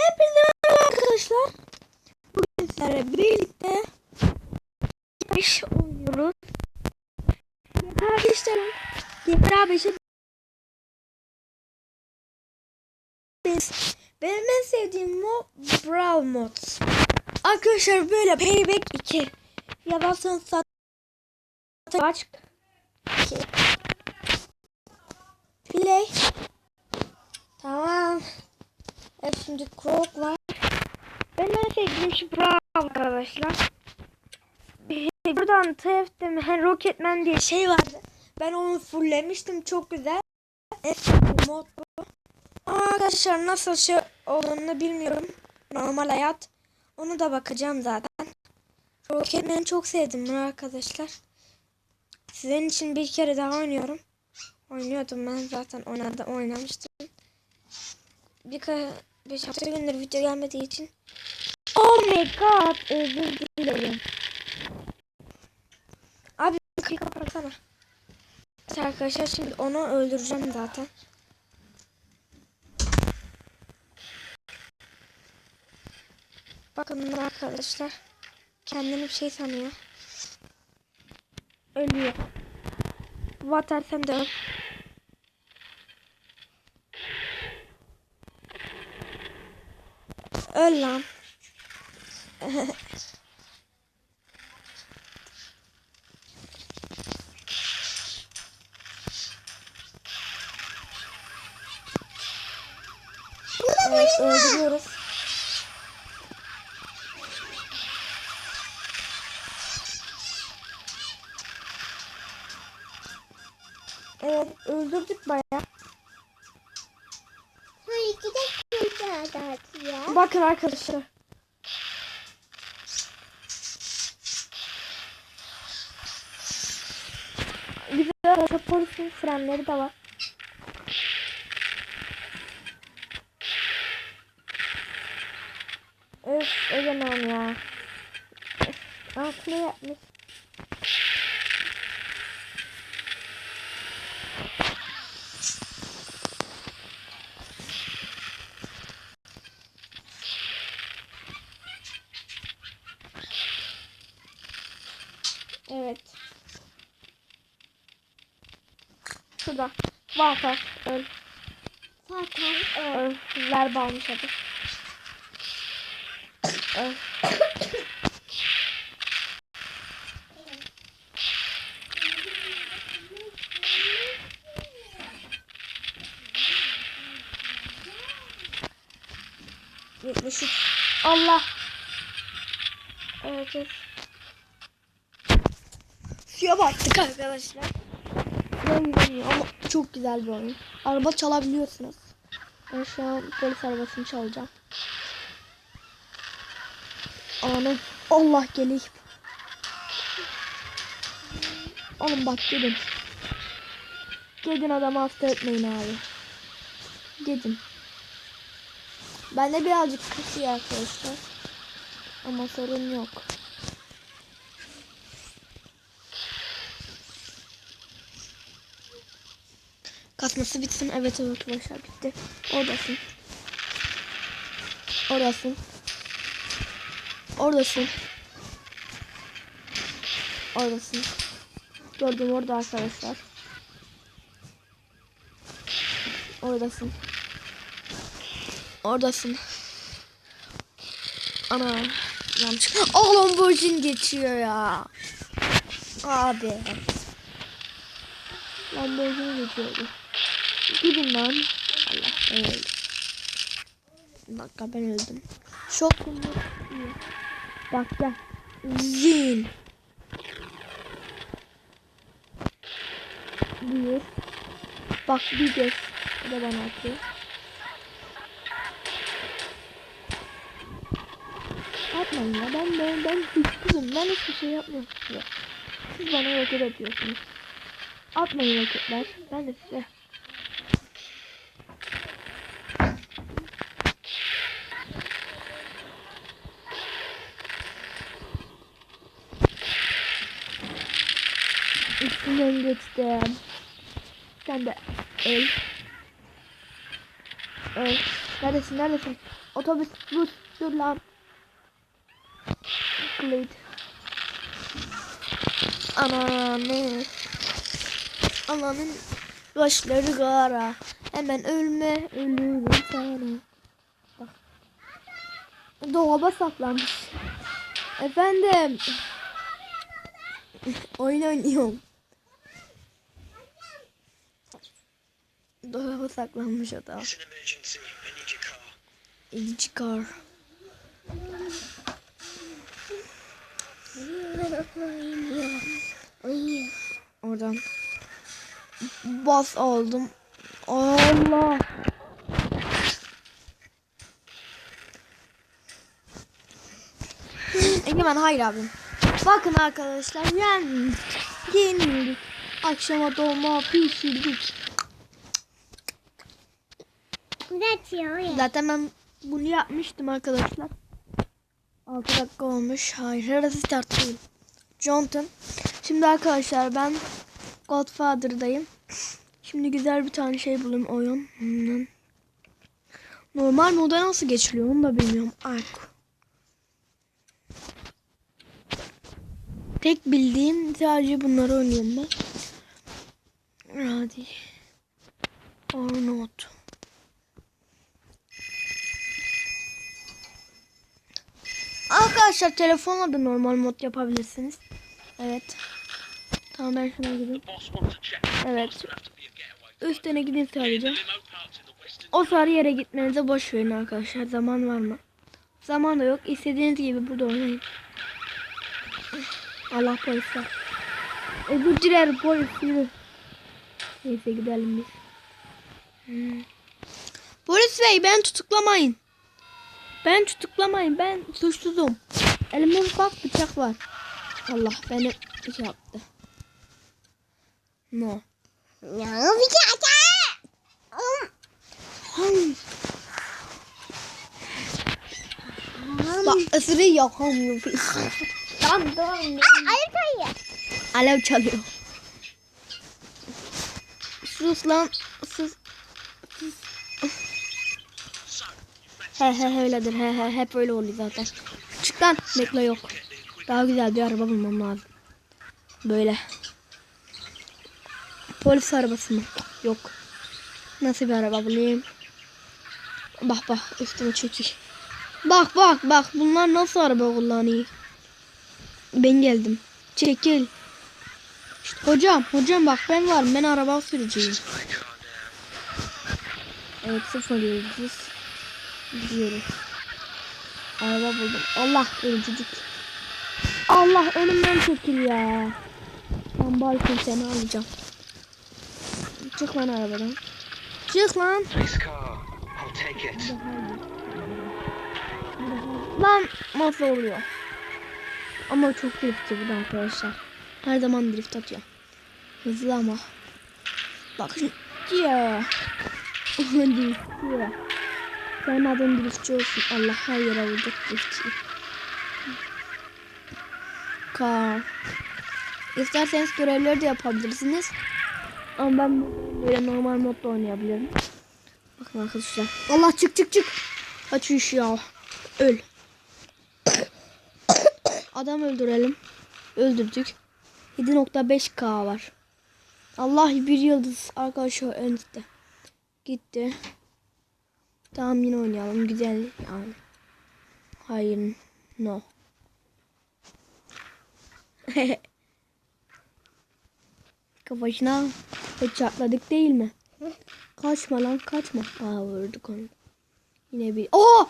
Hepinize merhaba arkadaşlar. Bugün sizlerle birlikte yarış oynuyoruz. Kardeşlerim GTA 5'e benim en sevdiğim mod Brawl mod. Arkadaşlar böyle Payback 2 ya da son sat aç 2 Play Tamam. Evet şimdi Krog var. Ben en sevdiğim şu Brawl arkadaşlar. Buradan TF'de hani Rocketman diye şey vardı. Ben onu fulllemiştim. Çok güzel. Sevdiğim mod bu. Arkadaşlar nasıl şey olduğunu bilmiyorum. Normal hayat. Onu da bakacağım zaten. Rocketman'i çok sevdim bunu arkadaşlar. Sizin için bir kere daha oynuyorum. Oynuyordum ben zaten oynadı, oynamıştım. Birkaç beş hafta gündür video gelmediği için. Oh my god özür dilerim. Abi kapıyı kapatsana. Evet arkadaşlar şimdi onu öldüreceğim zaten. Bakın arkadaşlar. Kendini bir şey sanıyor. Ölüyor. Water sen de öl. Öl lan. evet, öldürüyoruz. Evet öldürdük bayağı. Hayır gidelim artık ya. Bakın arkadaşlar. Arada polisin frenleri de var. Öf ölemem ya. Öf, Altına yapmış. Evet. Walter. Öl. Zaten Öl. Ver bağmış hadi. Öl. Yetmiş. Allah. Evet. Suya battık arkadaşlar. Ben ama çok güzel bir oyun. Araba çalabiliyorsunuz. Ben şu an polis arabasını çalacağım. Anam Allah geleyim. Oğlum bak gidin. Gidin adamı hasta etmeyin abi. Gidin. Bende birazcık kısıyor arkadaşlar. Ama sorun yok. Kasması bitsin. Evet evet arkadaşlar bitti. Oradasın. Oradasın. Oradasın. Oradasın. Gördüm orada arkadaşlar. Oradasın. Oradasın. Ana. Yanlış. Oğlum için geçiyor ya. Abi. Lamborghini geçiyordu. Gidin lan. Allah ben öldüm. Bir dakika ben öldüm. Şok mu? Bak gel. Zin. Bir. Bak bir göz. O da bana atıyor. Atmayın ya ben ben ben güçsüzüm. Ben hiçbir şey yapmıyorum size. Siz bana roket atıyorsunuz. Atmayın roketler. Ben de size. Geçtim. Sen de öl. Öl. Neredesin neredesin? Otobüs dur dur lan. Blade. Ananı. Ananın başları kara. Hemen ölme ölürüm sana. Bak. Dolaba saklanmış. Efendim. Oyun oynuyorum. Dolaba saklanmış adam. It's an emergency. I need your car. İyi çıkar. Uyuyor. Uyuyor. Oradan. Bas aldım. Allah. Egemen hayır abim. Bakın arkadaşlar yendik. Yenildik. Akşama dolma pişirdik. Ya. Zaten ben bunu yapmıştım arkadaşlar. 6 dakika olmuş. Hayır start değil. Johnson. Şimdi arkadaşlar ben Godfather'dayım. Şimdi güzel bir tane şey bulayım oyun. Hmm. Normal moda nasıl geçiliyor onu da bilmiyorum. Ay. Tek bildiğim sadece bunları oynuyorum ben. Hadi. Or not. Arkadaşlar telefonla da normal mod yapabilirsiniz. Evet. Tamam ben şuna gideyim. Evet. Üstüne gidin sadece. O sarı yere gitmenize boş verin arkadaşlar. Zaman var mı? Zaman da yok. İstediğiniz gibi burada oynayın. Allah polisler. Özür dilerim polis yürü. Neyse gidelim biz. Hmm. Polis bey ben tutuklamayın. Ben tutuklamayın. Ben suçsuzum. Elimde ufak bıçak var. Allah beni şey yaptı. No. Ne yapacağız? Hmm. Bak ısırı yakamıyor. Lan dur. Hayır hayır. Alev çalıyor. Sus lan. Sus. Sus. He he öyledir. He he hep öyle oluyor zaten. Çık lan. Bekle yok. Daha güzel bir araba bulmam lazım. Böyle. Polis arabası mı? Yok. Nasıl bir araba bulayım? Bak bak üstüne çekil. Bak bak bak bunlar nasıl araba kullanıyor? Ben geldim. Çekil. Hocam hocam bak ben varım ben araba sürücüyüm. Evet sıfır yıldız. Gidiyoruz. Araba buldum. Allah ölücücük. Allah önümden çekil ya. Ben balkon seni alacağım. Çık lan arabadan. Çık lan. Lan nasıl oluyor? Ama çok driftçi bu da arkadaşlar. Her zaman drift atıyor. Hızlı ama. Bak ya. driftçi ya. Senin adın driftçi olsun. Allah her yere vuracak driftçi. Kar. İsterseniz görevleri de yapabilirsiniz. Ama ben böyle normal modda oynayabilirim. Bakın arkadaşlar. Allah çık çık çık. Kaç ya. Öl. Adam öldürelim. Öldürdük. 7.5k var. Allah bir yıldız arkadaşlar önde. Gitti. Tamam yine oynayalım. Güzel yani. Hayır. No. Kafasına çatladık değil mi? Kaçma lan kaçma. Aa vurduk onu. Yine bir... Oh!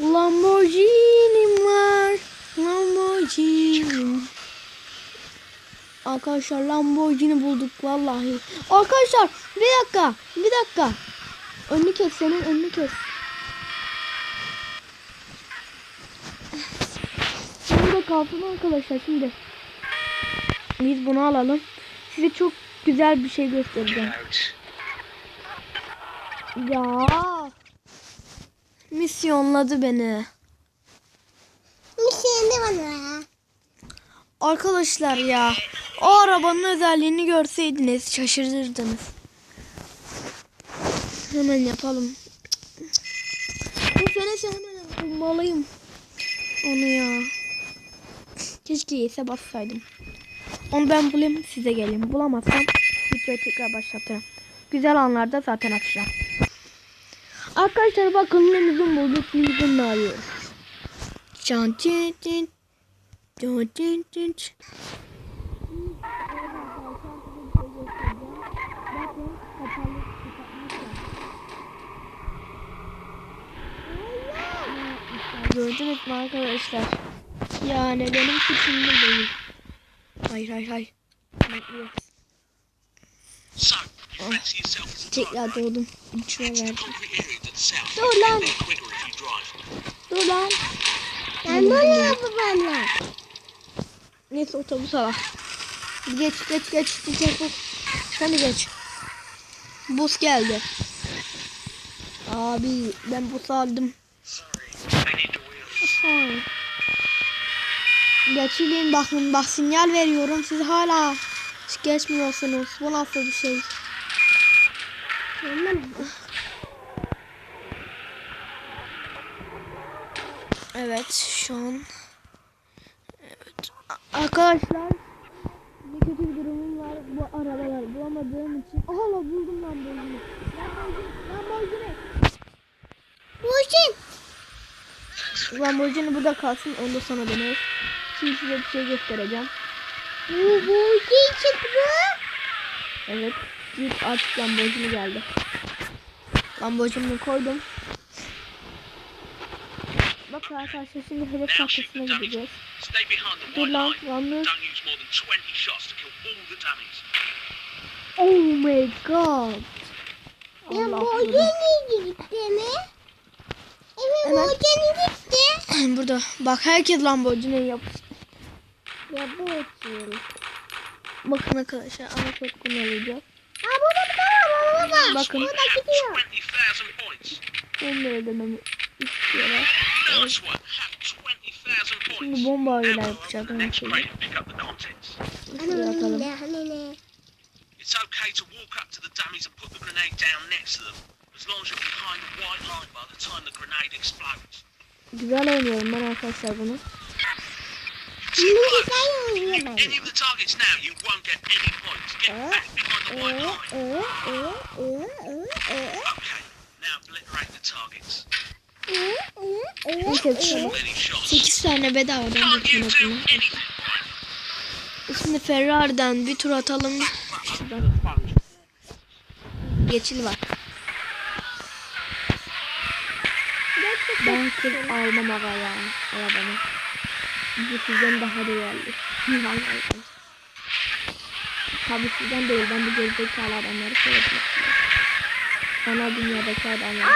Lamborghini var. Lamborghini. Arkadaşlar Lamborghini bulduk vallahi. Arkadaşlar bir dakika. Bir dakika. Önünü kes senin önünü kes. Burada kalsın arkadaşlar şimdi. Biz bunu alalım. Size çok güzel bir şey göstereceğim. Ya. Misyonladı beni. De bana. Arkadaşlar ya. O arabanın özelliğini görseydiniz şaşırırdınız. Hemen yapalım. söylese hemen bulmalıyım. Onu ya. Keşke yese bassaydım. Onu ben bulayım size geleyim. Bulamazsam videoyu tekrar başlatırım. Güzel anlarda zaten atacağım. Arkadaşlar bakın ne uzun bulduk. Uzun arıyoruz. Can cin cin. Can cin cin Gördünüz mü arkadaşlar? Yani benim suçum değil. Hayır hayır hayır. Driver? Tekrar doğdum. İçime verdim. Dur lan. Dur lan. Ben böyle babamla. Neyse otobüs al. Geç geç geç. Geç geç. Sen de geç. Bus geldi. Abi ben bus aldım. Wheels. Geçilin bakın bak sinyal veriyorum siz hala geçmiyorsunuz. Bu nasıl bir şey? Evet şu an evet. Arkadaşlar bir kötü bir durumum var bu arabalar bulamadığım için. Aha la buldum Lamborghini. Lamborghini. Lamborghini. Bu için. Lamborghini burada kalsın onu da sana döneriz. Şimdi size bir şey göstereceğim. Bu bu için çıktı. Evet. Bir artık Lamborghini geldi. Lamborghini'yi koydum. Bak arkadaşlar şimdi hedef tahtasına gideceğiz. Dur lan yalnız. Don't use more than 20 shots to kill all the dummies. Oh my god. Yeni gitti mi? Evet yeni gitti. Burada bak herkes Lamborghini yapmış. Ya bu için. Bakın arkadaşlar ana tutkunu alacağız. Ha burada bir tane var baba. Bakın. Burada gidiyor. 20,000 points. Onları ödememi istiyorlar. Nice one. Have 20,000 points. Şimdi bomba yapacağız. the Onu söyleyeyim. Hani hani. It's okay to walk up to the dummies and put the grenade down next to them, Güzel oynuyorum ben arkadaşlar bunu. Any of the targets now, you won't get any points. Get back behind the white line. Okay, now obliterate the targets. Neyse. So many shots. 8 tane bedavadan right? Şimdi Ferrari'den bir tur atalım. Şuradan. Geçil var. Ben kız almam aga ya arabamı. Bu sizden daha değerli. Tabii sizden değil ben bu gerizekalı adamları seyretmek istiyorum. Ana dünyadaki adamlar.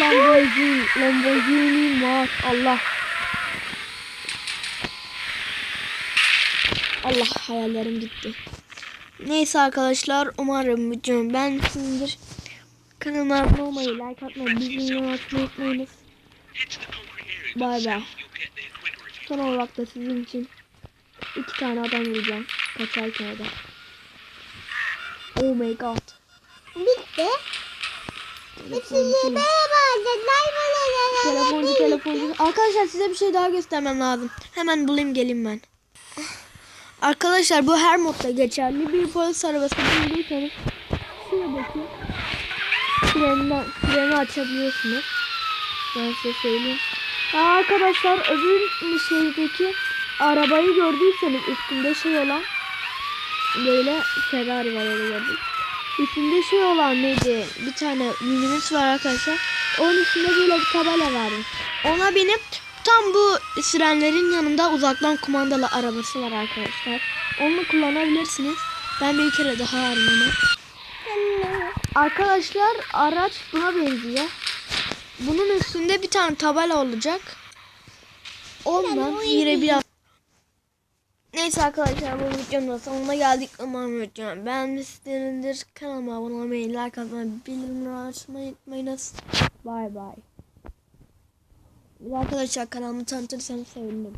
Lamborghini, Lamborghini var. Allah. Allah hayallerim gitti. Neyse arkadaşlar umarım videomu beğenmişsinizdir. Kanalıma abone olmayı, like atmayı, bildirimleri açmayı unutmayınız. İf you Son olarak da sizin için iki tane adam vuracağım. Kaçarken adam. Oh my god. Bitti. Telefoncu, telefoncu, telefoncu. Arkadaşlar size bir şey daha göstermem lazım. Hemen bulayım geleyim ben. Arkadaşlar bu her modda geçerli. Bir polis arabası bulduysanız şuradaki frenden, freni açabiliyorsunuz. Ben size söyleyeyim. Ha, arkadaşlar öbür şeydeki arabayı gördüyseniz üstünde şey olan böyle Ferrari var öyle gördük. Üstünde şey olan neydi? Bir tane minibüs var arkadaşlar. Onun üstünde böyle bir tabela vardı. Ona binip tam bu sirenlerin yanında uzaktan kumandalı arabası var arkadaşlar. Onu kullanabilirsiniz. Ben bir kere daha onu. Arkadaşlar araç buna benziyor. Bunun üstünde bir tane tabela olacak. Ondan yine biraz Neyse arkadaşlar bu videonun da sonuna geldik. Umarım videomu beğenmişsinizdir. Kanalıma abone olmayı, like atmayı, bildirimleri açmayı unutmayınız. Bye bye. Bir de arkadaşlar kanalımı tanıtırsanız sevinirim.